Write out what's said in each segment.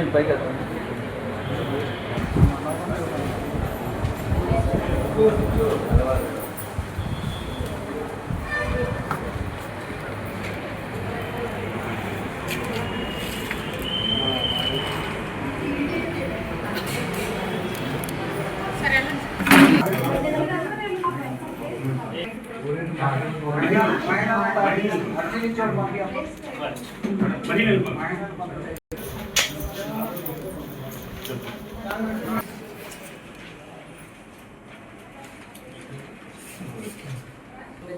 Steel Packers.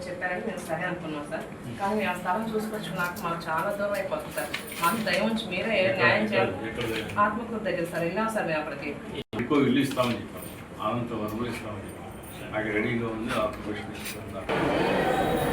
చెప్పారని మేము సరే అనుకున్నాం సార్. కానీ మేము ఆ స్థలం చూసుకొచ్చుకున్నాక మాకు చాలా దూరం అయిపోతుంది సార్. మాకు దయ ఉంచి మీరే న్యాయం చేయాలి. ఆత్మకూరు దగ్గర సార్ వెళ్ళాం సార్ మేము అప్పటికి ఎక్కువ ఇల్లు ఇస్తామని చెప్పాను ఆనంత వరకు ఇస్తామని చెప్పాను నాకు రెడీగా ఉంది ఆక్యుపేషన్ ఇస్తాను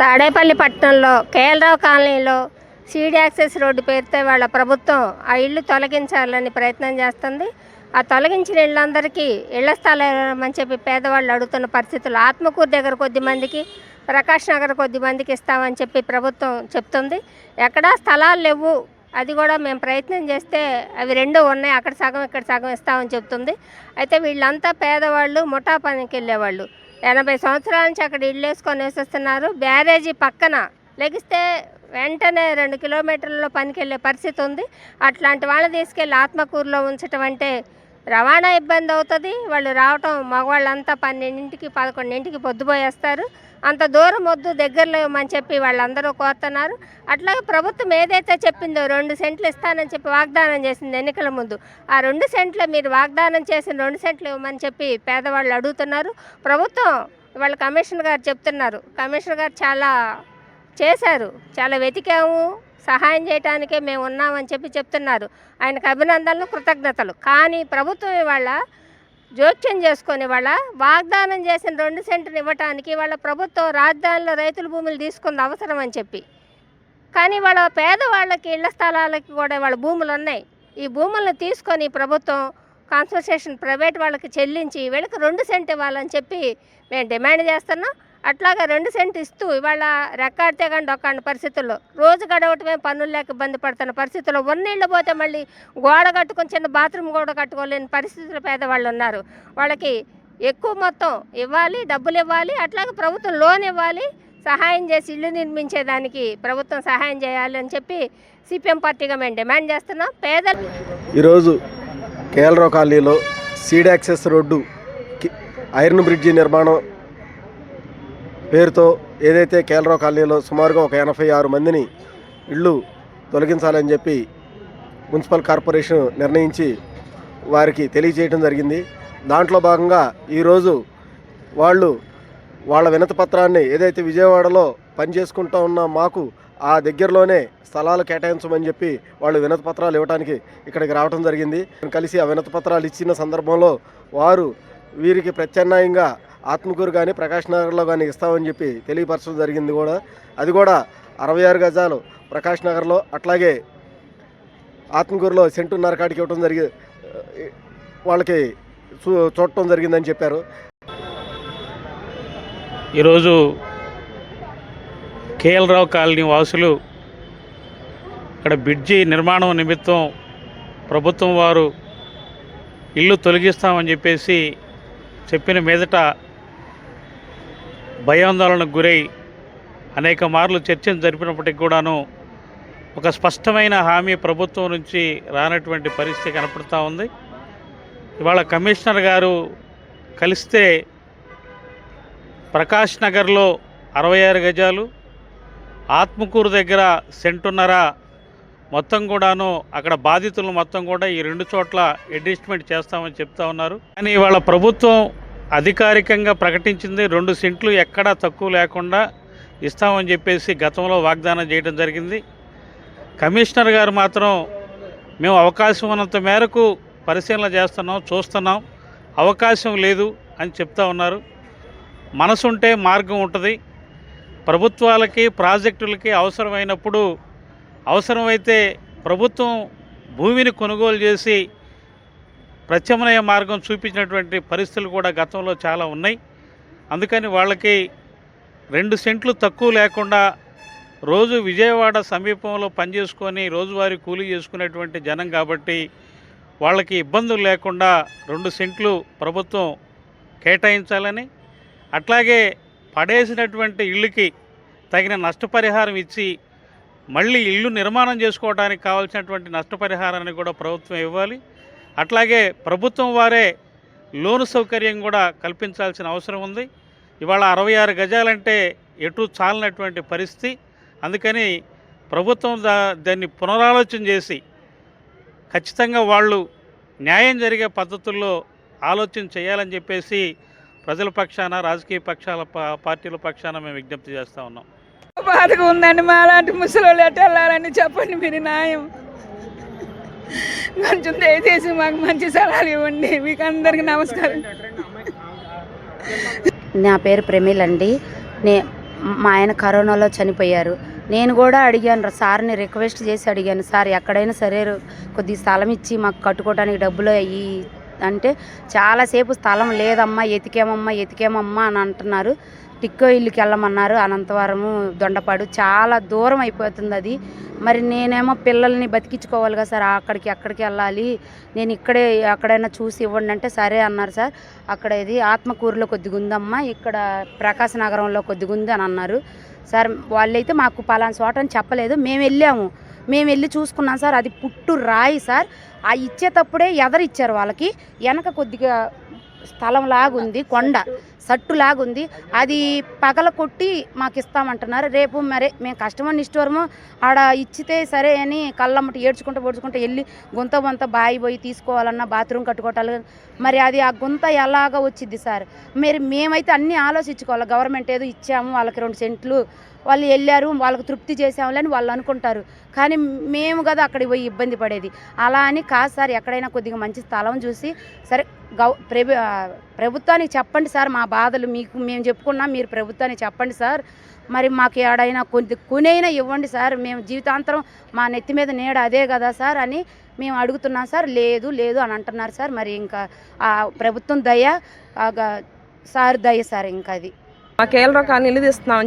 తాడేపల్లి పట్టణంలో కేఎల్రావు కాలనీలో సీడీ యాక్సెస్ రోడ్డు పేరుతో వాళ్ళ ప్రభుత్వం ఆ ఇల్లు తొలగించాలని ప్రయత్నం చేస్తుంది. ఆ తొలగించిన ఇళ్ళందరికీ ఇళ్ళ స్థలం అని చెప్పి పేదవాళ్ళు అడుగుతున్న పరిస్థితులు ఆత్మకూరు దగ్గర కొద్ది మందికి ప్రకాష్ నగర్ కొద్ది మందికి ఇస్తామని చెప్పి ప్రభుత్వం చెప్తుంది. ఎక్కడా స్థలాలు లేవు. అది కూడా మేము ప్రయత్నం చేస్తే అవి రెండు ఉన్నాయి. అక్కడ సగం ఇక్కడ సగం ఇస్తామని చెప్తుంది. అయితే వీళ్ళంతా పేదవాళ్ళు ముఠా పనికి వెళ్ళేవాళ్ళు. ఎనభై సంవత్సరాల నుంచి అక్కడ ఇల్లు వేసుకొని వేసేస్తున్నారు. బ్యారేజీ పక్కన లెగిస్తే వెంటనే రెండు కిలోమీటర్లలో పనికి వెళ్ళే పరిస్థితి ఉంది. అట్లాంటి వాళ్ళని తీసుకెళ్ళి ఆత్మకూరులో ఉంచటం అంటే రవాణా ఇబ్బంది అవుతుంది. వాళ్ళు రావటం మగవాళ్ళంతా పన్నెండింటికి పదకొండింటికి పొద్దుపోయేస్తారు. అంత దూరం వద్దు దగ్గరలో ఇవ్వమని చెప్పి వాళ్ళందరూ కోరుతున్నారు. అట్లాగే ప్రభుత్వం ఏదైతే చెప్పిందో రెండు సెంట్లు ఇస్తానని చెప్పి వాగ్దానం చేసింది ఎన్నికల ముందు ఆ రెండు సెంట్లు మీరు వాగ్దానం చేసిన రెండు సెంట్లు ఇవ్వమని చెప్పి పేదవాళ్ళు అడుగుతున్నారు. ప్రభుత్వం వాళ్ళ కమిషనర్ గారు చెప్తున్నారు. కమిషనర్ గారు చాలా చేశారు. చాలా వెతికాము. సహాయం చేయడానికే మేము ఉన్నామని చెప్పి చెప్తున్నారు. ఆయనకు అభినందనలు కృతజ్ఞతలు. కానీ ప్రభుత్వం ఇవాళ జోక్యం చేసుకొని వాళ్ళ వాగ్దానం చేసిన రెండు సెంట్లు ఇవ్వటానికి వాళ్ళ ప్రభుత్వం రాజధానిలో రైతుల భూములు తీసుకుంది అవసరం అని చెప్పి. కానీ వాళ్ళ పేదవాళ్ళకి ఇళ్ళ స్థలాలకి కూడా వాళ్ళ భూములు ఉన్నాయి. ఈ భూములను తీసుకొని ప్రభుత్వం కాన్సన్ట్రేషన్ ప్రైవేట్ వాళ్ళకి చెల్లించి వీళ్ళకి రెండు సెంట్ ఇవ్వాలని చెప్పి మేము డిమాండ్ చేస్తున్నాం. అట్లాగా రెండు సెంట్ ఇస్తూ ఇవాళ రెక్కాడితే కానీ డొక్కాడిన పరిస్థితుల్లో. రోజు గడవటమే పనులు లేక ఇబ్బంది పడుతున్న పరిస్థితుల్లో. ఉన్నీళ్ళు పోతే మళ్ళీ గోడ కట్టుకొని చిన్న బాత్రూమ్ గోడ కట్టుకోలేని పరిస్థితులు పేదవాళ్ళు ఉన్నారు. వాళ్ళకి ఎక్కువ మొత్తం ఇవ్వాలి డబ్బులు ఇవ్వాలి అట్లాగే ప్రభుత్వం లోన్ ఇవ్వాలి సహాయం చేసి ఇల్లు నిర్మించేదానికి ప్రభుత్వం సహాయం చేయాలి అని చెప్పి సిపిఎం పార్టీగా మేము డిమాండ్ చేస్తున్నాం. పేదలు ఈరోజు కేఎల్రో కాలనీలో seed access road iron bridge నిర్మాణం పేరుతో ఏదైతే కేలరావు కాలనీలో సుమారుగా ఒక ఎనభై ఆరు మందిని ఇళ్ళు తొలగించాలని చెప్పి మున్సిపల్ కార్పొరేషన్ నిర్ణయించి వారికి తెలియజేయడం జరిగింది. దాంట్లో భాగంగా ఈరోజు వాళ్ళు వాళ్ళ వినతి పత్రాన్ని ఏదైతే విజయవాడలో పనిచేసుకుంటూ ఉన్న మాకు ఆ దగ్గరలోనే స్థలాలు కేటాయించమని చెప్పి వాళ్ళు వినతి పత్రాలు ఇవ్వడానికి ఇక్కడికి రావడం జరిగింది. కలిసి ఆ వినతి పత్రాలు ఇచ్చిన సందర్భంలో వారు వీరికి ప్రత్యామ్నాయంగా ఆత్మకూరు కానీ ప్రకాష్ నగర్లో కానీ ఇస్తామని చెప్పి తెలియపరచడం జరిగింది కూడా. అది కూడా అరవై ఆరు గజాలు ప్రకాష్ నగర్లో అట్లాగే ఆత్మకూరులో సెంటున్నర కాడికి ఇవ్వడం జరిగి వాళ్ళకి చూ చూడటం జరిగిందని చెప్పారు. ఈరోజు కేఎల్ రావు కాలనీ వాసులు ఇక్కడ బ్రిడ్జి నిర్మాణం నిమిత్తం ప్రభుత్వం వారు ఇల్లు తొలగిస్తామని చెప్పేసి చెప్పిన మీదట భయాందోళనకు గురై అనేక మార్లు చర్చలు జరిపినప్పటికి కూడాను ఒక స్పష్టమైన హామీ ప్రభుత్వం నుంచి రానటువంటి పరిస్థితి కనపడుతూ ఉంది. ఇవాళ కమిషనర్ గారు కలిస్తే ప్రకాష్ నగర్లో అరవై ఆరు గజాలు ఆత్మకూరు దగ్గర సెంటున్నర మొత్తం కూడాను అక్కడ బాధితులు మొత్తం కూడా ఈ రెండు చోట్ల అడ్జస్ట్మెంట్ చేస్తామని చెప్తా ఉన్నారు. కానీ ఇవాళ ప్రభుత్వం అధికారికంగా ప్రకటించింది. రెండు సెంట్లు ఎక్కడా తక్కువ లేకుండా ఇస్తామని చెప్పేసి గతంలో వాగ్దానం చేయడం జరిగింది. కమిషనర్ గారు మాత్రం మేము అవకాశం ఉన్నంత మేరకు పరిశీలన చేస్తున్నాం చూస్తున్నాం. అవకాశం లేదు అని చెప్తా ఉన్నారు. మనసుంటే మార్గం ఉంటుంది. ప్రభుత్వాలకి ప్రాజెక్టులకి అవసరమైనప్పుడు అవసరమైతే ప్రభుత్వం భూమిని కొనుగోలు చేసి ప్రత్యామ్నాయ మార్గం చూపించినటువంటి పరిస్థితులు కూడా గతంలో చాలా ఉన్నాయి. అందుకని వాళ్ళకి రెండు సెంట్లు తక్కువ లేకుండా రోజు విజయవాడ సమీపంలో పనిచేసుకొని రోజువారీ కూలీ చేసుకునేటువంటి జనం కాబట్టి వాళ్ళకి ఇబ్బందులు లేకుండా రెండు సెంట్లు ప్రభుత్వం కేటాయించాలని అట్లాగే పడేసినటువంటి ఇళ్ళకి తగిన నష్టపరిహారం ఇచ్చి మళ్ళీ ఇల్లు నిర్మాణం చేసుకోవడానికి కావాల్సినటువంటి నష్టపరిహారాన్ని కూడా ప్రభుత్వం ఇవ్వాలి. అట్లాగే ప్రభుత్వం వారే లోను సౌకర్యం కూడా కల్పించాల్సిన అవసరం ఉంది. ఇవాళ అరవై ఆరు గజాలంటే ఎటు చాలినటువంటి పరిస్థితి. అందుకని ప్రభుత్వం దా దాన్ని పునరాలోచన చేసి ఖచ్చితంగా వాళ్ళు న్యాయం జరిగే పద్ధతుల్లో ఆలోచన చేయాలని చెప్పేసి ప్రజల పక్షాన రాజకీయ పక్షాల పార్టీల పక్షాన మేము విజ్ఞప్తి చేస్తూ ఉన్నాం. బాధగా ఉందండి మా అలాంటి ముసలి ఎట్ట వెళ్ళాలని చెప్పండి మీరు న్యాయం. కొంచెం దయచేసి మాకు మంచి సలహాలు ఇవ్వండి. మీకు అందరికి నమస్కారం. నా పేరు ప్రమీల్ అండి. నే మా ఆయన కరోనాలో చనిపోయారు. నేను కూడా అడిగాను సార్ని రిక్వెస్ట్ చేసి అడిగాను సార్ ఎక్కడైనా సరే కొద్ది స్థలం ఇచ్చి మాకు కట్టుకోవడానికి డబ్బులు అయ్యి అంటే చాలాసేపు స్థలం లేదమ్మా ఎతికేమమ్మా ఎతికేమమ్మా అని అంటున్నారు. టిక్కో ఇల్లుకి వెళ్ళమన్నారు. అనంతవరము దొండపాడు. చాలా దూరం అయిపోతుంది అది. మరి నేనేమో పిల్లల్ని బతికించుకోవాలి కదా సార్. అక్కడికి అక్కడికి వెళ్ళాలి. నేను ఇక్కడే ఎక్కడైనా చూసి ఇవ్వండి అంటే సరే అన్నారు సార్. అక్కడ ఇది ఆత్మకూరులో కొద్దిగా ఉందమ్మా. ఇక్కడ ప్రకాశ నగరంలో కొద్దిగా ఉంది అని అన్నారు. సార్ వాళ్ళైతే మాకు పలానా చోట అని చెప్పలేదు. మేము వెళ్ళాము. మేము వెళ్ళి చూసుకున్నాం సార్. అది పుట్టు రాయి సార్. ఆ ఇచ్చేటప్పుడే ఎదరిచ్చారు వాళ్ళకి. వెనక కొద్దిగా స్థలం లాగుంది. కొండ. సట్టులాగుంది. అది పగల కొట్టి మాకు ఇస్తామంటున్నారు రేపు మరే మేము కష్టమని ఇష్టవరము ఆడ ఇచ్చితే సరే అని కళ్ళమ్మటి ఏడ్చుకుంటూ పొడుచుకుంటూ వెళ్ళి గుంత వంత బాయి పోయి తీసుకోవాలన్నా బాత్రూమ్ కట్టుకోవటాలు. మరి అది ఆ గుంత ఎలాగ వచ్చింది సార్. మరి మేమైతే అన్నీ ఆలోచించుకోవాలి. గవర్నమెంట్ ఏదో ఇచ్చాము వాళ్ళకి రెండు సెంట్లు. వాళ్ళు వెళ్ళారు వాళ్ళకి తృప్తి చేసాములే వాళ్ళు అనుకుంటారు. కానీ మేము కదా అక్కడికి పోయి ఇబ్బంది పడేది. అలా అని కాదు సార్ ఎక్కడైనా కొద్దిగా మంచి స్థలం చూసి సరే గౌ ప్రభు ప్రభుత్వానికి చెప్పండి సార్ మా బాధలు మీకు మేము చెప్పుకున్నా మీరు ప్రభుత్వానికి చెప్పండి సార్. మరి మాకు ఏడైనా కొద్ది కొనైనా ఇవ్వండి సార్. మేము జీవితాంతరం మా నెత్తి మీద నీడ అదే కదా సార్ అని మేము అడుగుతున్నాం సార్. లేదు లేదు అని అంటున్నారు సార్. మరి ఇంకా ఆ ప్రభుత్వం దయ సార్ దయ సార్ ఇంకా అది. మాకు ఏళ్ళ కాలనీ ఇల్లు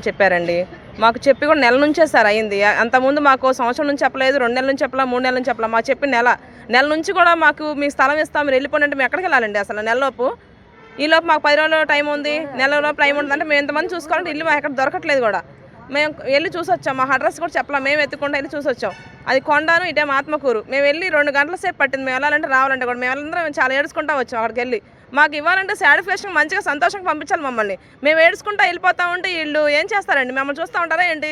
చెప్పారండి. మాకు చెప్పి కూడా నెల నుంచే సార్ అయింది. అంతకుముందు మాకు సంవత్సరం నుంచి చెప్పలేదు రెండు నెలల నుంచి చెప్పలా మూడు నెలల నుంచి చెప్పలా. మాకు చెప్పి నెల నెల నుంచి కూడా మాకు మీ స్థలం ఇస్తాం మీరు వెళ్ళిపోయినట్టు మేము ఎక్కడికి వెళ్ళాలండి అసలు నెలలోపు? ఈలోపు మాకు పది రోజుల టైం ఉంది నెల లోపు టైం ఉంటుంది అంటే మేము ఎంతమంది చూసుకోవాలంటే ఇల్లు మాకు ఎక్కడ దొరకట్లేదు కూడా. మేము వెళ్ళి చూసొచ్చాం మా అడ్రస్ కూడా చెప్పలేం మేము ఎత్తుకుంటూ వెళ్ళి చూసొచ్చాం. అది కొండాను ఇటే ఆత్మకూరు మేము వెళ్ళి రెండు గంటల సేపు పట్టింది మేము వెళ్ళాలంటే రావాలంటే కూడా. మేము అందరం చాలా ఏడుచుకుంటా వచ్చాం అక్కడికి వెళ్ళి. మాకు ఇవ్వాలంటే సాటిస్ఫాక్షన్ మంచిగా సంతోషంగా పంపించాలి మమ్మల్ని. మేము ఏడుచుకుంటా వెళ్ళిపోతా ఉంటే వీళ్ళు ఏం చేస్తారండి? మమ్మల్ని చూస్తూ ఉంటారా ఏంటి?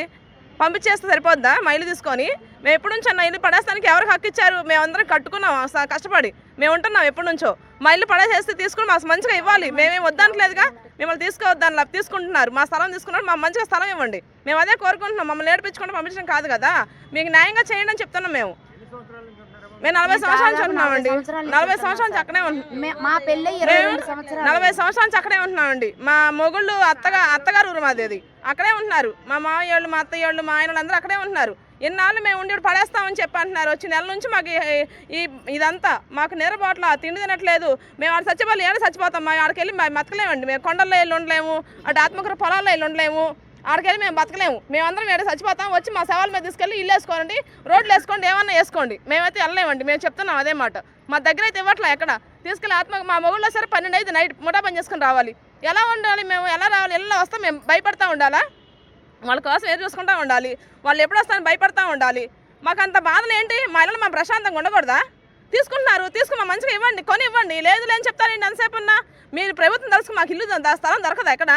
పంపించేస్తే సరిపోద్దా? మా ఇల్లు తీసుకొని? మేము ఎప్పటి నుంచో నా ఇల్లు పడేస్తానికి ఎవరికి హక్కు ఇచ్చారు? మేమందరం కట్టుకున్నాం కష్టపడి. మేము ఉంటున్నాం ఎప్పటి నుంచో. మా ఇల్లు పడేసేస్తే తీసుకుని మాకు మంచిగా ఇవ్వాలి. మేమేం వద్దనట్లేదుగా మిమ్మల్ని తీసుకోవద్దని తీసుకుంటున్నారు. మా స్థలం తీసుకున్నారు. మా మంచిగా స్థలం ఇవ్వండి. మేము అదే కోరుకుంటున్నాం. మమ్మల్ని నేర్పించుకుంటే పంపించడం కాదు కదా. మీకు న్యాయంగా చేయండి అని చెప్తున్నాం మేము. మేము నలభై సంవత్సరాల నుంచి ఉంటున్నామండి. నలభై సంవత్సరాల నుంచి అక్కడే మే- పెళ్ళి నలభై సంవత్సరాల నుంచి అక్కడే ఉంటున్నామండి. మా మొగుళ్ళు అత్తగా అత్తగారు ఊరు మాది అది. అక్కడే ఉంటున్నారు. మా మామయ్య వాళ్ళు మా అత్తయ్య వాళ్ళు మా ఆయన అందరూ అక్కడే ఉంటున్నారు. ఎన్నాళ్ళు మేము ఉండి పడేస్తామని చెప్పి అంటున్నారు. వచ్చి నెల నుంచి మాకు ఈ- ఇదంతా మాకు నిరబాట్ల తిండి తినట్లేదు. మేము ఆడ చచ్చిపోవాలి ఏడ చచ్చిపోతాం మేము ఆడికి వెళ్ళి మేము బతకలేమండి. మేము కొండల్లో వెళ్ళి ఉండలేము. అటు ఆత్మకూర పొలాల్లో వెళ్ళి ఉండలేము. ఆడికెళ్ళి మేము బతకలేము. మేమందరం ఏడ చచ్చిపోతాం వచ్చి మా సవాల్ మీద తీసుకెళ్ళి ఇల్లు వేసుకోండి రోడ్లు వేసుకోండి ఏమన్నా వేసుకోండి. మేమైతే వెళ్ళలేమండి. మేము చెప్తున్నాం అదే మాట. మా దగ్గర అయితే ఇవ్వట్లే ఎక్కడ? తీసుకెళ్ళి ఆత్మ మా మొగుళ్ళో సరే పన్నెండు అయితే నైట్ ముఠా పని చేసుకుని రావాలి. ఎలా ఉండాలి మేము? ఎలా రావాలి? ఎలా వస్తాం మేము భయపడతా ఉండాలా? వాళ్ళ కోసం ఎదురు చూసుకుంటా ఉండాలి? వాళ్ళు ఎప్పుడు వస్తారని భయపడతా ఉండాలి? మాకు అంత బాధలు ఏంటి? మా ఇళ్ళని మా ప్రశాంతంగా ఉండకూడదా? తీసుకుంటున్నారు తీసుకుని మా మంచిగా ఇవ్వండి కొని ఇవ్వండి. లేదు లేని చెప్తారండి అంతసేపు ఉన్నా? మీరు ప్రభుత్వం తలుసుకుని మాకు ఇల్లు స్థలం దొరకదా ఎక్కడ?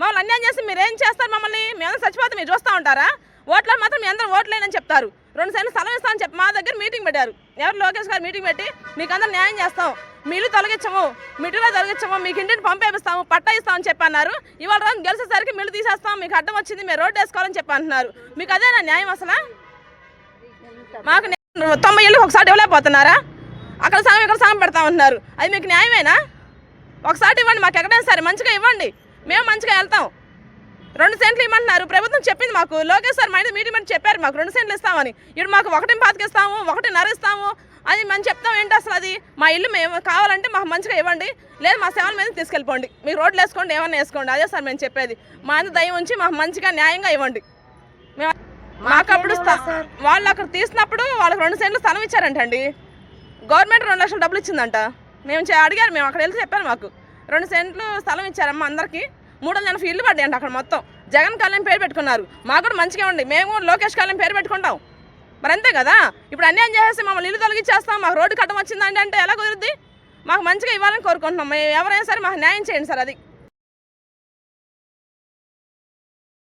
మమ్మల్ని అన్యాయం చేసి మీరు ఏం చేస్తారు మమ్మల్ని? మేము చచ్చిపోతే మీరు చూస్తూ ఉంటారా? ఓట్లకు మాత్రం మీ అందరం ఓట్లేనని చెప్తారు. రెండు సెంట్లు స్థలం ఇస్తామని చెప్పి మా దగ్గర మీటింగ్ పెట్టారు. ఎవరు లోకేష్ గారు మీటింగ్ పెట్టి మీకు అందరం న్యాయం చేస్తాం. మీ ఇల్లు తొలగించము. మీ తొలగించము. మీకు ఇంటిని పంపేపిస్తాము. పట్టా ఇస్తామని చెప్పి అన్నారు. ఇవాళ రోజు గెలిచేసరికి మిల్లు తీసేస్తాం. మీకు అడ్డం వచ్చింది. మీరు రోడ్డు వేసుకోవాలని చెప్పి అంటున్నారు. మీకు అదేనా న్యాయం అసలు? మాకు తొంభై ఏళ్ళు ఒకసారి ఇవ్వలేకపోతున్నారా అక్కడ సగం ఇక్కడ సగం పెడతా ఉంటున్నారు. అది మీకు న్యాయమేనా? ఒకసారి ఇవ్వండి. మాకు ఎక్కడైనా సరే మంచిగా ఇవ్వండి. మేము మంచిగా వెళ్తాం. రెండు సెంట్లు ఇవ్వమంటున్నారు. ప్రభుత్వం చెప్పింది మాకు. లోకేష్ సార్ మైండ్ మీటింగ్ పెట్టి చెప్పారు మాకు. రెండు సెంట్లు ఇస్తామని. ఇప్పుడు మాకు ఒకటి పాతికి ఇస్తాము ఒకటి ఇస్తాము అది మనం చెప్తాం ఏంటి అసలు అది? మా ఇల్లు మేము కావాలంటే మాకు మంచిగా ఇవ్వండి. లేదు మా సేవల మీద తీసుకెళ్ళిపోండి. మీకు రోడ్లు వేసుకోండి ఏమన్నా వేసుకోండి. అదే సార్ మేము చెప్పేది. మా అంత దయ ఉంచి మాకు మంచిగా న్యాయంగా ఇవ్వండి. మేము మాకు అప్పుడు వాళ్ళు అక్కడ తీసినప్పుడు వాళ్ళకి రెండు సెంట్లు స్థలం ఇచ్చారంటండి. గవర్నమెంట్ రెండు లక్షల డబ్బులు ఇచ్చిందంట. మేము అడిగారు మేము అక్కడ వెళ్తే చెప్పారు మాకు. రెండు సెంట్లు స్థలం ఇచ్చారమ్మ అందరికీ. మూడు వందల ఎనభై ఇల్లు పడ్డాయి అక్కడ మొత్తం. జగన్ కళ్యాణ్ పేరు పెట్టుకున్నారు. మాకు కూడా మంచిగా ఉండి మేము లోకేష్ కళ్యాణ్ పేరు పెట్టుకుంటాం. మరి అంతే కదా? ఇప్పుడు అన్యాయం చేసేసి మమ్మల్ని ఇల్లు తొలగించేస్తాం. మాకు రోడ్డు కట్టం వచ్చిందండి అంటే ఎలా కుదురుద్ది? మాకు మంచిగా ఇవ్వాలని కోరుకుంటున్నాం. మేము ఎవరైనా సరే మాకు న్యాయం చేయండి సార్ అది.